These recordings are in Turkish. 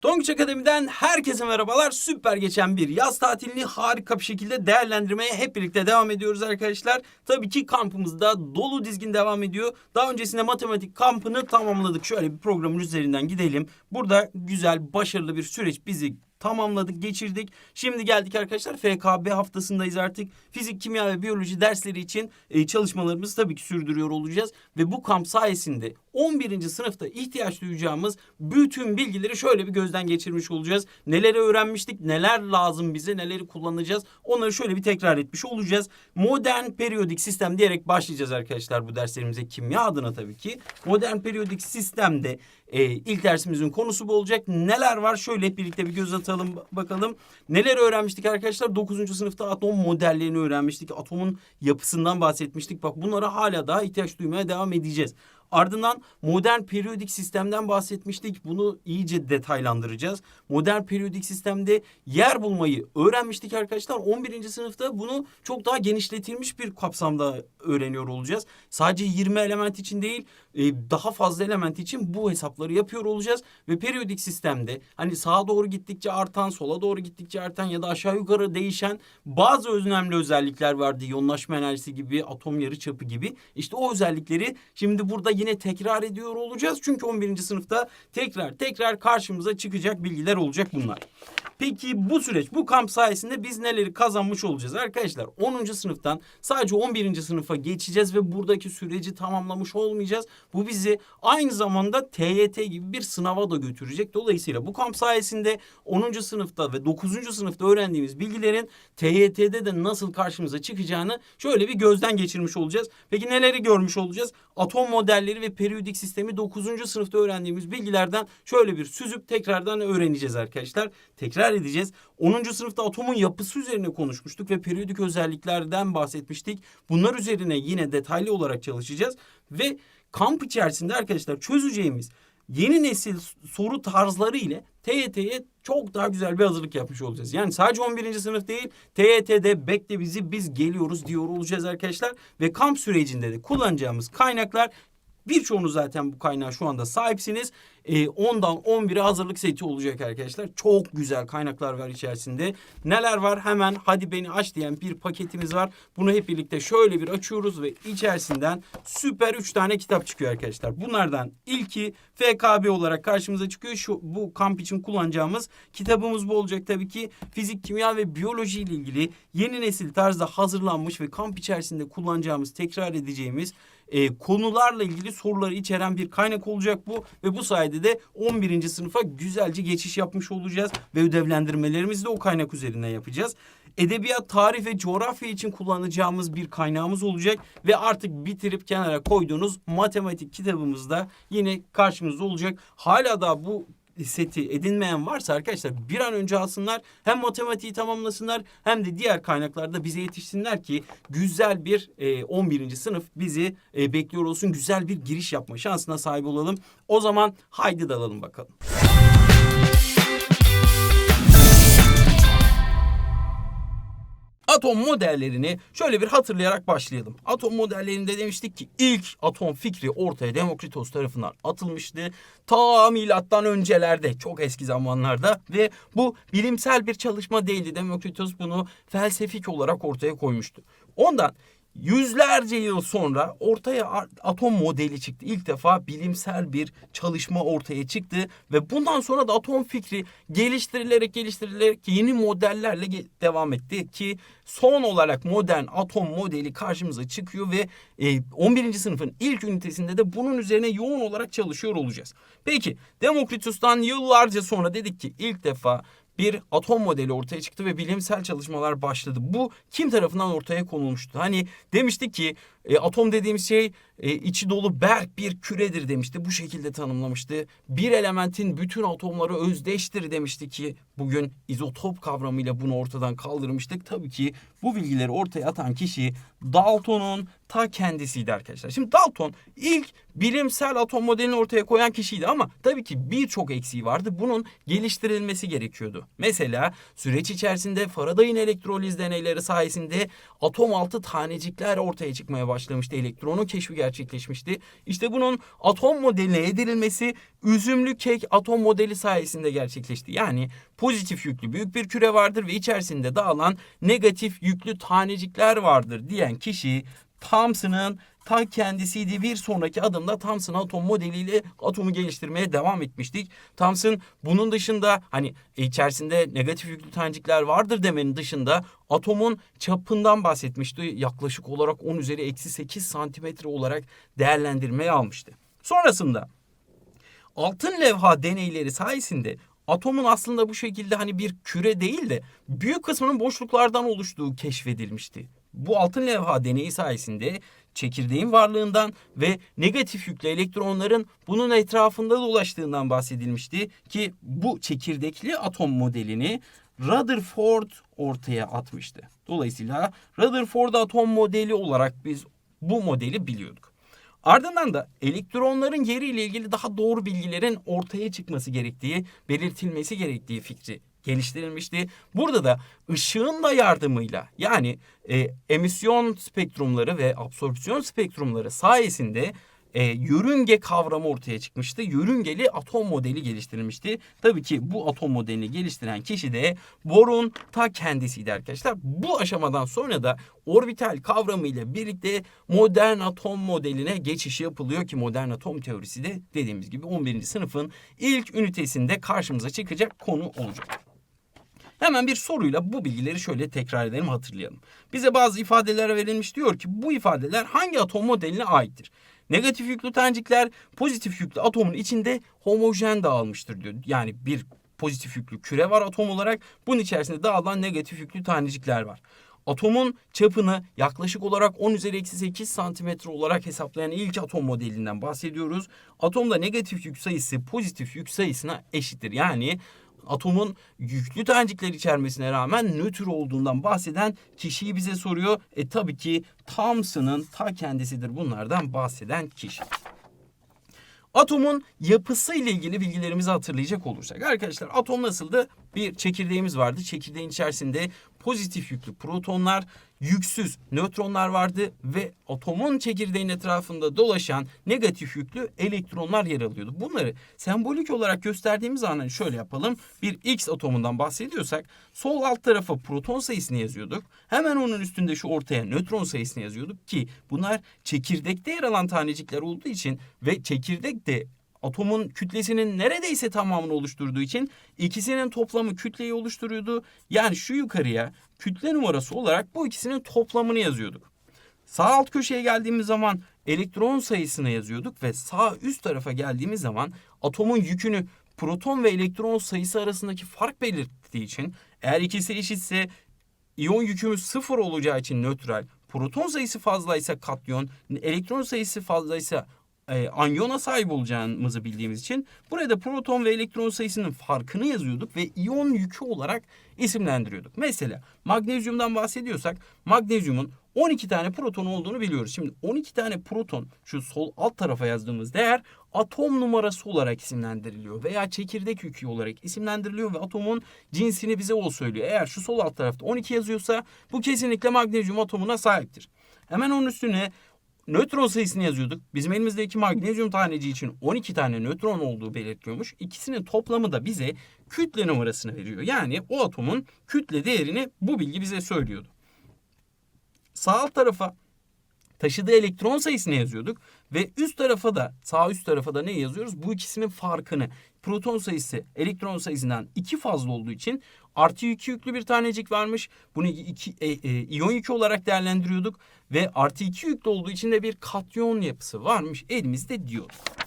Tonguç Akademi'den herkese merhabalar. Süper geçen bir yaz tatilini harika bir şekilde değerlendirmeye hep birlikte devam ediyoruz arkadaşlar. Tabii ki kampımızda dolu dizgin devam ediyor. Daha öncesinde matematik kampını tamamladık. Şöyle bir programın üzerinden gidelim. Burada güzel, başarılı bir süreç bizi tamamladık, geçirdik. Şimdi geldik arkadaşlar FKB haftasındayız artık. Fizik, kimya ve biyoloji dersleri için e, çalışmalarımızı tabii ki sürdürüyor olacağız. Ve bu kamp sayesinde 11. sınıfta ihtiyaç duyacağımız bütün bilgileri şöyle bir gözden geçirmiş olacağız. Neleri öğrenmiştik, neler lazım bize, neleri kullanacağız onları şöyle bir tekrar etmiş olacağız. Modern periyodik sistem diyerek başlayacağız arkadaşlar bu derslerimize kimya adına tabii ki. Modern periyodik sistemde e, ilk dersimizin konusu bu olacak. Neler var şöyle birlikte bir göz atalım bakalım. Neler öğrenmiştik arkadaşlar? 9. sınıfta atom modellerini öğrenmiştik. Atomun yapısından bahsetmiştik. Bak bunlara hala daha ihtiyaç duymaya devam edeceğiz. Ardından modern periyodik sistemden bahsetmiştik. Bunu iyice detaylandıracağız. Modern periyodik sistemde yer bulmayı öğrenmiştik arkadaşlar. 11. sınıfta bunu çok daha genişletilmiş bir kapsamda öğreniyor olacağız. Sadece 20 element için değil, e, daha fazla element için bu hesapları yapıyor olacağız ve periyodik sistemde hani sağa doğru gittikçe artan, sola doğru gittikçe artan ya da aşağı yukarı değişen bazı önemli özellikler vardı. İyonlaşma enerjisi gibi, atom yarıçapı gibi. İşte o özellikleri şimdi burada yine tekrar ediyor olacağız. Çünkü 11. sınıfta tekrar tekrar karşımıza çıkacak bilgiler olacak bunlar. Peki bu süreç, bu kamp sayesinde biz neleri kazanmış olacağız arkadaşlar? 10. sınıftan sadece 11. sınıfa geçeceğiz ve buradaki süreci tamamlamış olmayacağız. Bu bizi aynı zamanda TYT gibi bir sınava da götürecek. Dolayısıyla bu kamp sayesinde 10. sınıfta ve 9. sınıfta öğrendiğimiz bilgilerin TYT'de de nasıl karşımıza çıkacağını şöyle bir gözden geçirmiş olacağız. Peki neleri görmüş olacağız? Atom modelleri ve periyodik sistemi 9. sınıfta öğrendiğimiz bilgilerden şöyle bir süzüp tekrardan öğreneceğiz arkadaşlar. Tekrar edeceğiz. 10. sınıfta atomun yapısı üzerine konuşmuştuk ve periyodik özelliklerden bahsetmiştik. Bunlar üzerine yine detaylı olarak çalışacağız ve kamp içerisinde arkadaşlar çözeceğimiz yeni nesil soru tarzları ile TYT'ye çok daha güzel bir hazırlık yapmış olacağız. Yani sadece 11. sınıf değil TYT'de bekle bizi biz geliyoruz diyor olacağız arkadaşlar. Ve kamp sürecinde de kullanacağımız kaynaklar Birçoğunuz zaten bu kaynağa şu anda sahipsiniz. Ee, 10'dan 11'e hazırlık seti olacak arkadaşlar. Çok güzel kaynaklar var içerisinde. Neler var? Hemen hadi beni aç diyen bir paketimiz var. Bunu hep birlikte şöyle bir açıyoruz ve içerisinden süper 3 tane kitap çıkıyor arkadaşlar. Bunlardan ilki FKB olarak karşımıza çıkıyor. Şu bu kamp için kullanacağımız kitabımız bu olacak tabii ki. Fizik, kimya ve biyoloji ile ilgili yeni nesil tarzda hazırlanmış ve kamp içerisinde kullanacağımız, tekrar edeceğimiz e, konularla ilgili soruları içeren bir kaynak olacak bu ve bu sayede de 11. sınıfa güzelce geçiş yapmış olacağız ve ödevlendirmelerimizi de o kaynak üzerinden yapacağız. Edebiyat, tarih ve coğrafya için kullanacağımız bir kaynağımız olacak ve artık bitirip kenara koyduğunuz matematik kitabımız da yine karşımızda olacak. Hala da bu seti edinmeyen varsa arkadaşlar bir an önce alsınlar. Hem matematiği tamamlasınlar hem de diğer kaynaklarda bize yetişsinler ki güzel bir e, 11. sınıf bizi e, bekliyor olsun. Güzel bir giriş yapma şansına sahip olalım. O zaman haydi dalalım bakalım. Atom modellerini şöyle bir hatırlayarak başlayalım. Atom modellerinde demiştik ki ilk atom fikri ortaya Demokritos tarafından atılmıştı. Ta milattan öncelerde çok eski zamanlarda ve bu bilimsel bir çalışma değildi. Demokritos bunu felsefik olarak ortaya koymuştu. Ondan Yüzlerce yıl sonra ortaya atom modeli çıktı. İlk defa bilimsel bir çalışma ortaya çıktı ve bundan sonra da atom fikri geliştirilerek geliştirilerek yeni modellerle devam etti ki son olarak modern atom modeli karşımıza çıkıyor ve 11. sınıfın ilk ünitesinde de bunun üzerine yoğun olarak çalışıyor olacağız. Peki Demokritus'tan yıllarca sonra dedik ki ilk defa bir atom modeli ortaya çıktı ve bilimsel çalışmalar başladı. Bu kim tarafından ortaya konulmuştu? Hani demiştik ki e, atom dediğimiz şey e, içi dolu berk bir küredir demişti. Bu şekilde tanımlamıştı. Bir elementin bütün atomları özdeştir demişti ki bugün izotop kavramıyla bunu ortadan kaldırmıştık. Tabii ki bu bilgileri ortaya atan kişi Dalton'un ta kendisiydi arkadaşlar. Şimdi Dalton ilk bilimsel atom modelini ortaya koyan kişiydi ama tabii ki birçok eksiği vardı. Bunun geliştirilmesi gerekiyordu. Mesela süreç içerisinde Faraday'ın elektroliz deneyleri sayesinde atom altı tanecikler ortaya çıkmaya başlamıştı. Elektronun keşfi gerçekleşti gerçekleşmişti. İşte bunun atom modeline edilmesi üzümlü kek atom modeli sayesinde gerçekleşti. Yani pozitif yüklü büyük bir küre vardır ve içerisinde dağılan negatif yüklü tanecikler vardır diyen kişi Thomson'ın ta kendisiydi. Bir sonraki adımda Thomson atom modeliyle atomu geliştirmeye devam etmiştik. Thomson bunun dışında hani içerisinde negatif yüklü tanecikler vardır demenin dışında atomun çapından bahsetmişti. Yaklaşık olarak 10 üzeri eksi 8 santimetre olarak değerlendirmeye almıştı. Sonrasında altın levha deneyleri sayesinde atomun aslında bu şekilde hani bir küre değil de büyük kısmının boşluklardan oluştuğu keşfedilmişti. Bu altın levha deneyi sayesinde çekirdeğin varlığından ve negatif yüklü elektronların bunun etrafında dolaştığından bahsedilmişti ki bu çekirdekli atom modelini Rutherford ortaya atmıştı. Dolayısıyla Rutherford atom modeli olarak biz bu modeli biliyorduk. Ardından da elektronların yeriyle ilgili daha doğru bilgilerin ortaya çıkması gerektiği, belirtilmesi gerektiği fikri geliştirilmişti. Burada da ışığın da yardımıyla yani e, emisyon spektrumları ve absorpsiyon spektrumları sayesinde e, yörünge kavramı ortaya çıkmıştı. Yörüngeli atom modeli geliştirilmişti. Tabii ki bu atom modelini geliştiren kişi de Bohr'un ta kendisiydi arkadaşlar. Bu aşamadan sonra da orbital kavramı ile birlikte modern atom modeline geçiş yapılıyor ki modern atom teorisi de dediğimiz gibi 11. sınıfın ilk ünitesinde karşımıza çıkacak konu olacak. Hemen bir soruyla bu bilgileri şöyle tekrar edelim hatırlayalım. Bize bazı ifadeler verilmiş diyor ki bu ifadeler hangi atom modeline aittir? Negatif yüklü tanecikler pozitif yüklü atomun içinde homojen dağılmıştır diyor. Yani bir pozitif yüklü küre var atom olarak. Bunun içerisinde dağılan negatif yüklü tanecikler var. Atomun çapını yaklaşık olarak 10 üzeri eksi 8 santimetre olarak hesaplayan ilk atom modelinden bahsediyoruz. Atomda negatif yük sayısı pozitif yük sayısına eşittir. Yani atomun yüklü tanecikler içermesine rağmen nötr olduğundan bahseden kişiyi bize soruyor. E tabii ki Thomson'ın ta kendisidir bunlardan bahseden kişi. Atomun yapısı ile ilgili bilgilerimizi hatırlayacak olursak arkadaşlar atom nasıldı? Bir çekirdeğimiz vardı. Çekirdeğin içerisinde pozitif yüklü protonlar, yüksüz nötronlar vardı ve atomun çekirdeğin etrafında dolaşan negatif yüklü elektronlar yer alıyordu. Bunları sembolik olarak gösterdiğimiz zaman hani şöyle yapalım. Bir X atomundan bahsediyorsak sol alt tarafa proton sayısını yazıyorduk. Hemen onun üstünde şu ortaya nötron sayısını yazıyorduk ki bunlar çekirdekte yer alan tanecikler olduğu için ve çekirdek de atomun kütlesinin neredeyse tamamını oluşturduğu için ikisinin toplamı kütleyi oluşturuyordu. Yani şu yukarıya kütle numarası olarak bu ikisinin toplamını yazıyorduk. Sağ alt köşeye geldiğimiz zaman elektron sayısını yazıyorduk ve sağ üst tarafa geldiğimiz zaman atomun yükünü proton ve elektron sayısı arasındaki fark belirttiği için eğer ikisi eşitse iyon yükümüz sıfır olacağı için nötral, proton sayısı fazlaysa katyon, elektron sayısı fazlaysa e, anyona sahip olacağımızı bildiğimiz için buraya da proton ve elektron sayısının farkını yazıyorduk ve iyon yükü olarak isimlendiriyorduk. Mesela magnezyumdan bahsediyorsak magnezyumun 12 tane proton olduğunu biliyoruz. Şimdi 12 tane proton şu sol alt tarafa yazdığımız değer atom numarası olarak isimlendiriliyor veya çekirdek yükü olarak isimlendiriliyor ve atomun cinsini bize o söylüyor. Eğer şu sol alt tarafta 12 yazıyorsa bu kesinlikle magnezyum atomuna sahiptir. Hemen onun üstüne nötron sayısını yazıyorduk. Bizim elimizdeki magnezyum taneci için 12 tane nötron olduğu belirtiyormuş. İkisinin toplamı da bize kütle numarasını veriyor. Yani o atomun kütle değerini bu bilgi bize söylüyordu. Sağ alt tarafa taşıdığı elektron sayısını yazıyorduk ve üst tarafa da sağ üst tarafa da ne yazıyoruz? Bu ikisinin farkını proton sayısı elektron sayısından iki fazla olduğu için artı iki yüklü bir tanecik varmış. Bunu iki, e, e, iyon yükü olarak değerlendiriyorduk ve artı iki yüklü olduğu için de bir katyon yapısı varmış elimizde diyorduk.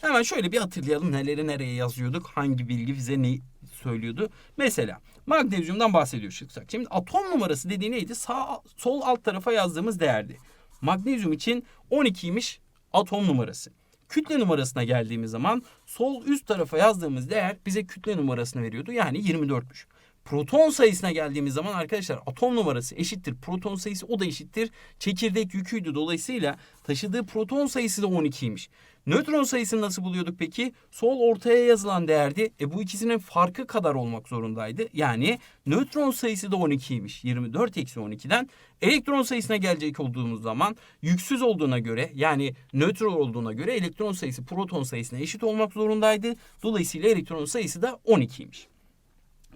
Hemen şöyle bir hatırlayalım neleri nereye yazıyorduk, hangi bilgi bize ne söylüyordu. Mesela magnezyumdan bahsediyor çıksak. Şimdi atom numarası dediği neydi? Sağ sol alt tarafa yazdığımız değerdi. Magnezyum için 12'ymiş atom numarası. Kütle numarasına geldiğimiz zaman sol üst tarafa yazdığımız değer bize kütle numarasını veriyordu. Yani 24'müş. Proton sayısına geldiğimiz zaman arkadaşlar atom numarası eşittir. Proton sayısı o da eşittir. Çekirdek yüküydü. Dolayısıyla taşıdığı proton sayısı da 12'ymiş. Nötron sayısını nasıl buluyorduk peki? Sol ortaya yazılan değerdi. E bu ikisinin farkı kadar olmak zorundaydı. Yani nötron sayısı da 12'ymiş. 24 eksi 12'den. Elektron sayısına gelecek olduğumuz zaman yüksüz olduğuna göre yani nötron olduğuna göre elektron sayısı proton sayısına eşit olmak zorundaydı. Dolayısıyla elektron sayısı da 12'ymiş.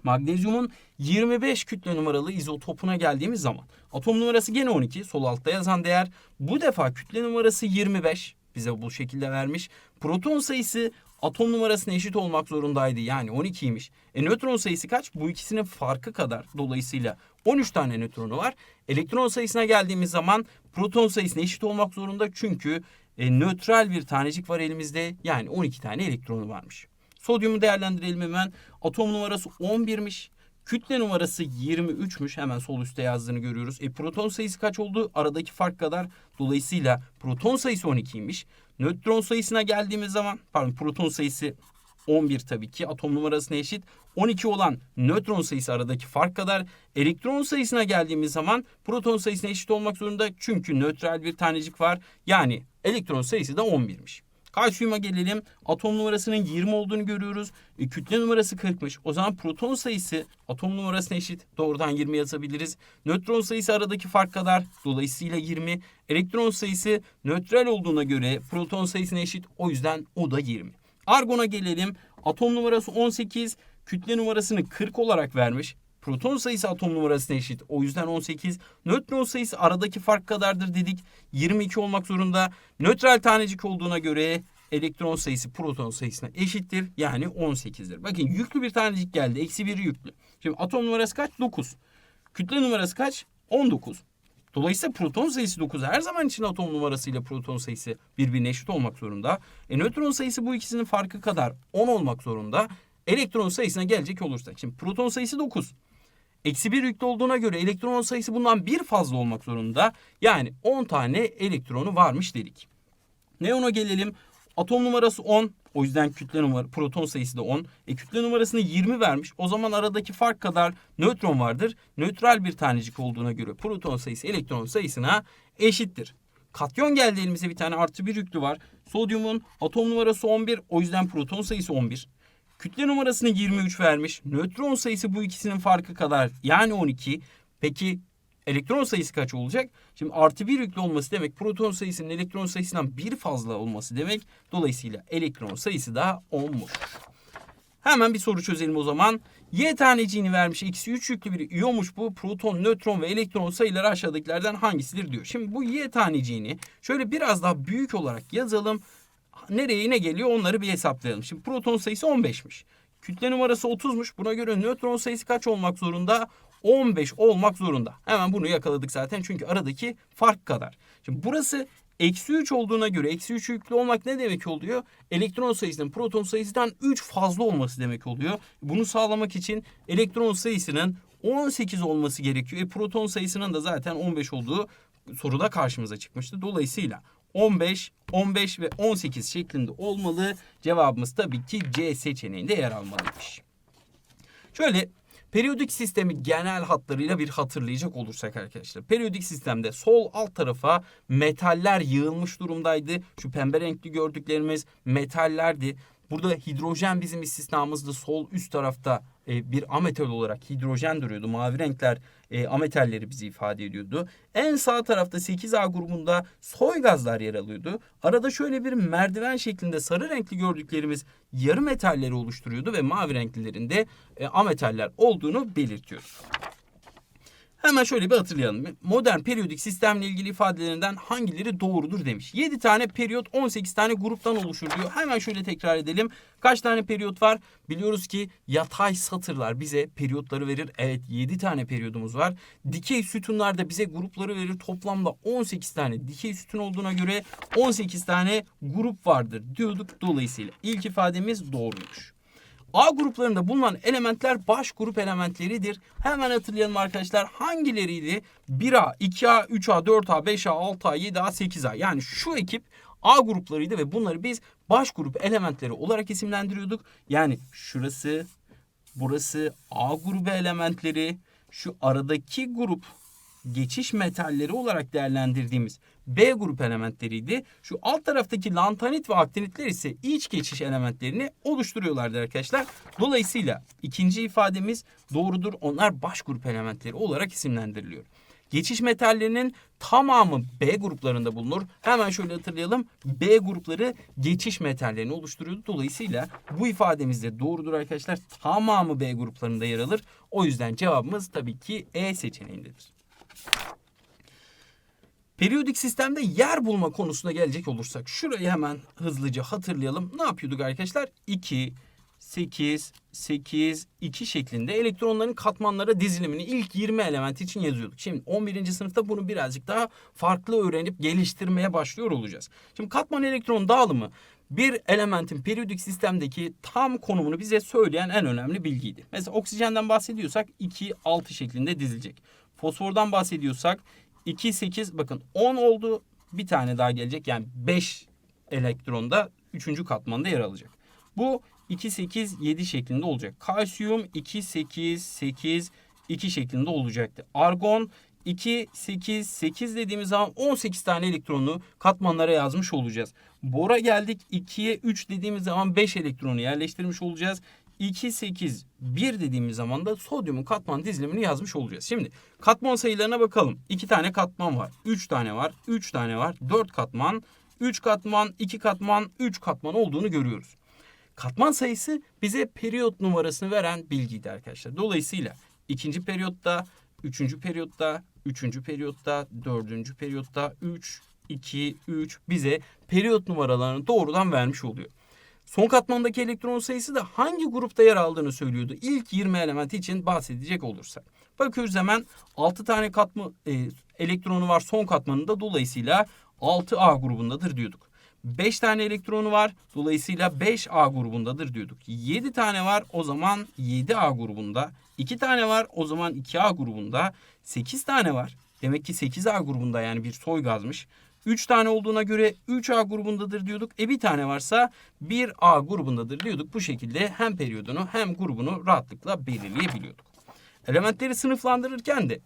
Magnezyumun 25 kütle numaralı izotopuna geldiğimiz zaman atom numarası gene 12 sol altta yazan değer. Bu defa kütle numarası 25 bize bu şekilde vermiş. Proton sayısı atom numarasına eşit olmak zorundaydı yani 12'ymiş. E nötron sayısı kaç? Bu ikisinin farkı kadar. Dolayısıyla 13 tane nötronu var. Elektron sayısına geldiğimiz zaman proton sayısına eşit olmak zorunda çünkü e, nötral bir tanecik var elimizde. Yani 12 tane elektronu varmış. Sodyumu değerlendirelim hemen. Atom numarası 11'miş. Kütle numarası 23'müş. Hemen sol üstte yazdığını görüyoruz. E proton sayısı kaç oldu? Aradaki fark kadar. Dolayısıyla proton sayısı 12'ymiş. Nötron sayısına geldiğimiz zaman, pardon proton sayısı 11 tabii ki atom numarasına eşit. 12 olan nötron sayısı aradaki fark kadar. Elektron sayısına geldiğimiz zaman proton sayısına eşit olmak zorunda. Çünkü nötral bir tanecik var. Yani elektron sayısı da 11'miş. Kalsiyuma gelelim. Atom numarasının 20 olduğunu görüyoruz. E, kütle numarası 40'mış. O zaman proton sayısı atom numarasına eşit. Doğrudan 20 yazabiliriz. Nötron sayısı aradaki fark kadar. Dolayısıyla 20. Elektron sayısı nötral olduğuna göre proton sayısına eşit. O yüzden o da 20. Argon'a gelelim. Atom numarası 18. Kütle numarasını 40 olarak vermiş. Proton sayısı atom numarasına eşit. O yüzden 18. Nötron sayısı aradaki fark kadardır dedik. 22 olmak zorunda. Nötral tanecik olduğuna göre elektron sayısı proton sayısına eşittir. Yani 18'dir. Bakın yüklü bir tanecik geldi. Eksi 1 yüklü. Şimdi atom numarası kaç? 9. Kütle numarası kaç? 19. Dolayısıyla proton sayısı 9 her zaman için atom numarası ile proton sayısı birbirine eşit olmak zorunda. E, nötron sayısı bu ikisinin farkı kadar 10 olmak zorunda. Elektron sayısına gelecek olursak. Şimdi proton sayısı 9. Eksi 1 yüklü olduğuna göre elektron sayısı bundan bir fazla olmak zorunda. Yani 10 tane elektronu varmış dedik. Neon'a gelelim. Atom numarası 10. O yüzden kütle numara proton sayısı da 10. E kütle numarasını 20 vermiş. O zaman aradaki fark kadar nötron vardır. Nötral bir tanecik olduğuna göre proton sayısı elektron sayısına eşittir. Katyon geldi elimize bir tane artı bir yüklü var. Sodyumun atom numarası 11. O yüzden proton sayısı 11. Kütle numarasını 23 vermiş. Nötron sayısı bu ikisinin farkı kadar yani 12. Peki elektron sayısı kaç olacak? Şimdi artı bir yüklü olması demek proton sayısının elektron sayısından bir fazla olması demek. Dolayısıyla elektron sayısı da 10'muş. Hemen bir soru çözelim o zaman. Y taneciğini vermiş. Eksi 3 yüklü bir iyonmuş bu. Proton, nötron ve elektron sayıları aşağıdakilerden hangisidir diyor. Şimdi bu Y taneciğini şöyle biraz daha büyük olarak yazalım. Nereye ne geliyor onları bir hesaplayalım. Şimdi proton sayısı 15'miş. Kütle numarası 30'muş. Buna göre nötron sayısı kaç olmak zorunda? 15 olmak zorunda. Hemen bunu yakaladık zaten çünkü aradaki fark kadar. Şimdi burası eksi 3 olduğuna göre eksi 3 yüklü olmak ne demek oluyor? Elektron sayısının proton sayısından 3 fazla olması demek oluyor. Bunu sağlamak için elektron sayısının 18 olması gerekiyor. E, proton sayısının da zaten 15 olduğu soruda karşımıza çıkmıştı. Dolayısıyla 15, 15 ve 18 şeklinde olmalı. Cevabımız tabii ki C seçeneğinde yer almalıymış. Şöyle periyodik sistemi genel hatlarıyla bir hatırlayacak olursak arkadaşlar. Periyodik sistemde sol alt tarafa metaller yığılmış durumdaydı. Şu pembe renkli gördüklerimiz metallerdi. Burada hidrojen bizim istisnamızdı. Sol üst tarafta e, bir ametal olarak hidrojen duruyordu. Mavi renkler e, ametalleri bizi ifade ediyordu. En sağ tarafta 8A grubunda soy gazlar yer alıyordu. Arada şöyle bir merdiven şeklinde sarı renkli gördüklerimiz yarı metalleri oluşturuyordu ve mavi renklilerinde e, ametaller olduğunu belirtiyor. Hemen şöyle bir hatırlayalım. Modern periyodik sistemle ilgili ifadelerinden hangileri doğrudur demiş. 7 tane periyot 18 tane gruptan oluşur diyor. Hemen şöyle tekrar edelim. Kaç tane periyot var? Biliyoruz ki yatay satırlar bize periyotları verir. Evet 7 tane periyodumuz var. Dikey sütunlar da bize grupları verir. Toplamda 18 tane dikey sütun olduğuna göre 18 tane grup vardır diyorduk. Dolayısıyla ilk ifademiz doğruymuş. A gruplarında bulunan elementler baş grup elementleridir. Hemen hatırlayalım arkadaşlar hangileriydi? 1A, 2A, 3A, 4A, 5A, 6A, 7A, 8A. Yani şu ekip A gruplarıydı ve bunları biz baş grup elementleri olarak isimlendiriyorduk. Yani şurası, burası A grubu elementleri, şu aradaki grup geçiş metalleri olarak değerlendirdiğimiz B grup elementleriydi. Şu alt taraftaki lantanit ve aktinitler ise iç geçiş elementlerini oluşturuyorlardı arkadaşlar. Dolayısıyla ikinci ifademiz doğrudur. Onlar baş grup elementleri olarak isimlendiriliyor. Geçiş metallerinin tamamı B gruplarında bulunur. Hemen şöyle hatırlayalım. B grupları geçiş metallerini oluşturuyordu. Dolayısıyla bu ifademiz de doğrudur arkadaşlar. Tamamı B gruplarında yer alır. O yüzden cevabımız tabii ki E seçeneğindedir. Periyodik sistemde yer bulma konusuna gelecek olursak şurayı hemen hızlıca hatırlayalım. Ne yapıyorduk arkadaşlar? 2, 8, 8, 2 şeklinde elektronların katmanlara dizilimini ilk 20 element için yazıyorduk. Şimdi 11. sınıfta bunu birazcık daha farklı öğrenip geliştirmeye başlıyor olacağız. Şimdi katman elektron dağılımı bir elementin periyodik sistemdeki tam konumunu bize söyleyen en önemli bilgiydi. Mesela oksijenden bahsediyorsak 2, 6 şeklinde dizilecek. Fosfordan bahsediyorsak 2, 8 bakın 10 oldu bir tane daha gelecek. Yani 5 elektron da 3. katmanda yer alacak. Bu 2, 8, 7 şeklinde olacak. Kalsiyum 2, 8, 8, 2 şeklinde olacaktı. Argon 2, 8, 8 dediğimiz zaman 18 tane elektronu katmanlara yazmış olacağız. Bora geldik 2'ye 3 dediğimiz zaman 5 elektronu yerleştirmiş olacağız. 2, 8, 1 dediğimiz zaman da sodyumun katman dizilimini yazmış olacağız. Şimdi katman sayılarına bakalım. 2 tane katman var. 3 tane var. 3 tane var. 4 katman. 3 katman, 2 katman, 3 katman olduğunu görüyoruz. Katman sayısı bize periyot numarasını veren bilgiydi arkadaşlar. Dolayısıyla ikinci periyotta, üçüncü periyotta, üçüncü periyotta, dördüncü periyotta, 3, 2, 3 bize periyot numaralarını doğrudan vermiş oluyor. Son katmandaki elektron sayısı da hangi grupta yer aldığını söylüyordu. İlk 20 element için bahsedecek olursak. Bakıyoruz hemen 6 tane katma, e, elektronu var son katmanında dolayısıyla 6A grubundadır diyorduk. 5 tane elektronu var. Dolayısıyla 5A grubundadır diyorduk. 7 tane var o zaman 7A grubunda. 2 tane var o zaman 2A grubunda. 8 tane var. Demek ki 8A grubunda yani bir soy gazmış. 3 tane olduğuna göre 3A grubundadır diyorduk. E bir tane varsa 1A grubundadır diyorduk. Bu şekilde hem periyodunu hem grubunu rahatlıkla belirleyebiliyorduk. Elementleri sınıflandırırken de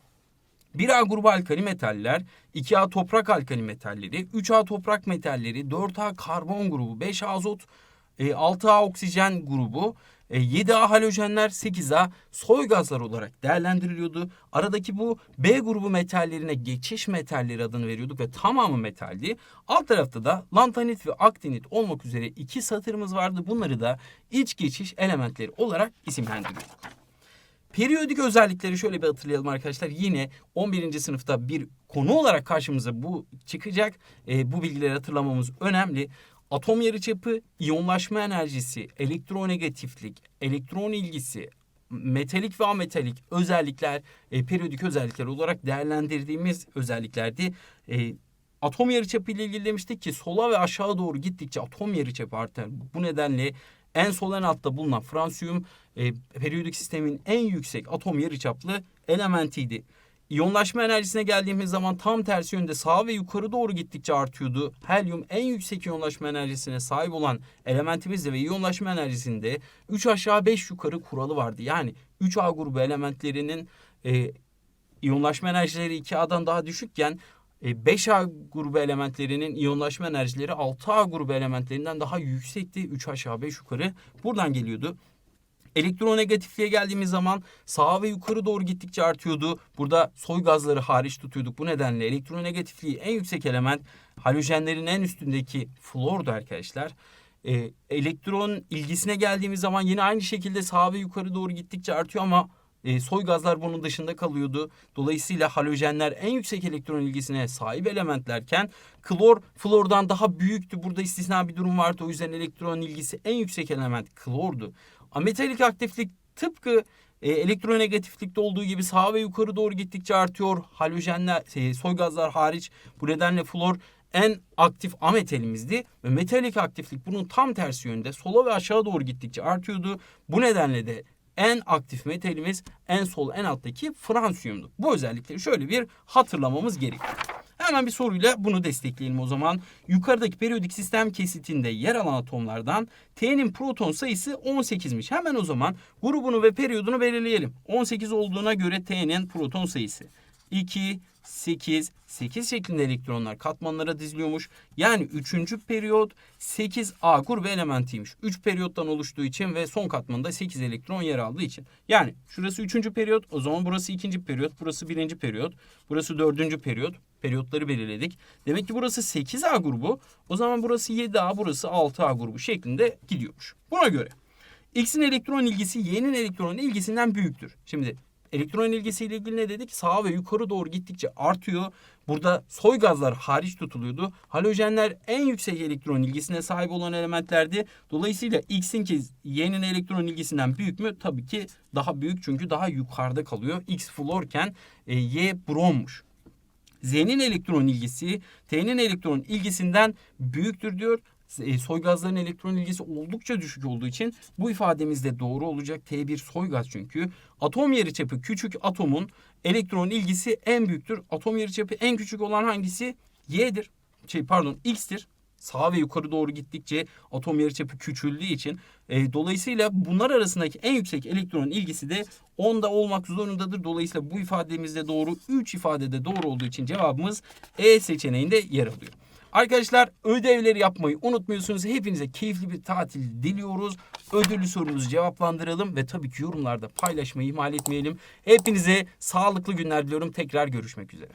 1A grubu alkali metaller, 2A toprak alkali metalleri, 3A toprak metalleri, 4A karbon grubu, 5A azot, 6A oksijen grubu, 7A halojenler, 8A soy gazlar olarak değerlendiriliyordu. Aradaki bu B grubu metallerine geçiş metalleri adını veriyorduk ve tamamı metaldi. Alt tarafta da lantanit ve aktinit olmak üzere iki satırımız vardı. Bunları da iç geçiş elementleri olarak isimlendiriyorduk. Periyodik özellikleri şöyle bir hatırlayalım arkadaşlar. Yine 11. sınıfta bir konu olarak karşımıza bu çıkacak. E, bu bilgileri hatırlamamız önemli. Atom yarıçapı, iyonlaşma enerjisi, elektronegatiflik, elektron ilgisi, metalik ve ametalik özellikler e, periyodik özellikler olarak değerlendirdiğimiz özelliklerdi. E, atom yarıçapı ile ilgili demiştik ki sola ve aşağı doğru gittikçe atom yarıçapı artar. Bu nedenle en sol en altta bulunan fransiyum e, periyodik sistemin en yüksek atom yarıçaplı elementiydi. İyonlaşma enerjisine geldiğimiz zaman tam tersi yönde sağa ve yukarı doğru gittikçe artıyordu. Helyum en yüksek iyonlaşma enerjisine sahip olan elementimizde ve iyonlaşma enerjisinde 3 aşağı 5 yukarı kuralı vardı. Yani 3A grubu elementlerinin e, iyonlaşma enerjileri 2A'dan daha düşükken 5A grubu elementlerinin iyonlaşma enerjileri 6A grubu elementlerinden daha yüksekti. 3 aşağı 5 yukarı buradan geliyordu. Elektronegatifliğe geldiğimiz zaman sağa ve yukarı doğru gittikçe artıyordu. Burada soy gazları hariç tutuyorduk. Bu nedenle elektronegatifliği en yüksek element halojenlerin en üstündeki flordu arkadaşlar. Ee, elektron ilgisine geldiğimiz zaman yine aynı şekilde sağa ve yukarı doğru gittikçe artıyor ama e, soy gazlar bunun dışında kalıyordu. Dolayısıyla halojenler en yüksek elektron ilgisine sahip elementlerken klor flordan daha büyüktü. Burada istisna bir durum vardı. O yüzden elektron ilgisi en yüksek element klordu. Ametalik aktiflik tıpkı e, elektronegatiflikte olduğu gibi sağa ve yukarı doğru gittikçe artıyor. Halojenler, e, soy gazlar hariç bu nedenle flor en aktif ametalimizdi ve metalik aktiflik bunun tam tersi yönde sola ve aşağı doğru gittikçe artıyordu. Bu nedenle de en aktif metalimiz en sol en alttaki fransiyumdu. Bu özellikleri şöyle bir hatırlamamız gerekiyor. Hemen bir soruyla bunu destekleyelim o zaman. Yukarıdaki periyodik sistem kesitinde yer alan atomlardan T'nin proton sayısı 18'miş. Hemen o zaman grubunu ve periyodunu belirleyelim. 18 olduğuna göre T'nin proton sayısı 2, 8, 8 şeklinde elektronlar katmanlara diziliyormuş. Yani 3. periyot 8A grubu elementiymiş. 3 periyottan oluştuğu için ve son katmanda 8 elektron yer aldığı için. Yani şurası 3. periyot, o zaman burası 2. periyot, burası 1. periyot, burası 4. periyot. Periyotları belirledik. Demek ki burası 8A grubu, o zaman burası 7A, burası 6A grubu şeklinde gidiyormuş. Buna göre X'in elektron ilgisi Y'nin elektron ilgisinden büyüktür. Şimdi elektron ilgisiyle ilgili ne dedik? Sağa ve yukarı doğru gittikçe artıyor. Burada soy gazlar hariç tutuluyordu. Halojenler en yüksek elektron ilgisine sahip olan elementlerdi. Dolayısıyla X'in ki Y'nin elektron ilgisinden büyük mü? Tabii ki daha büyük çünkü daha yukarıda kalıyor. X florken e, Y brommuş. Z'nin elektron ilgisi T'nin elektron ilgisinden büyüktür diyor. E, soy gazların elektron ilgisi oldukça düşük olduğu için bu ifademiz de doğru olacak. T1 soy gaz çünkü. Atom yarıçapı küçük atomun elektron ilgisi en büyüktür. Atom yarıçapı en küçük olan hangisi? Y'dir. Şey pardon X'tir. Sağa ve yukarı doğru gittikçe atom yarıçapı küçüldüğü için e, dolayısıyla bunlar arasındaki en yüksek elektron ilgisi de 10'da olmak zorundadır. Dolayısıyla bu ifademiz de doğru. 3 ifade de doğru olduğu için cevabımız E seçeneğinde yer alıyor. Arkadaşlar ödevleri yapmayı unutmuyorsunuz. Hepinize keyifli bir tatil diliyoruz. Ödüllü sorumuzu cevaplandıralım ve tabii ki yorumlarda paylaşmayı ihmal etmeyelim. Hepinize sağlıklı günler diliyorum. Tekrar görüşmek üzere.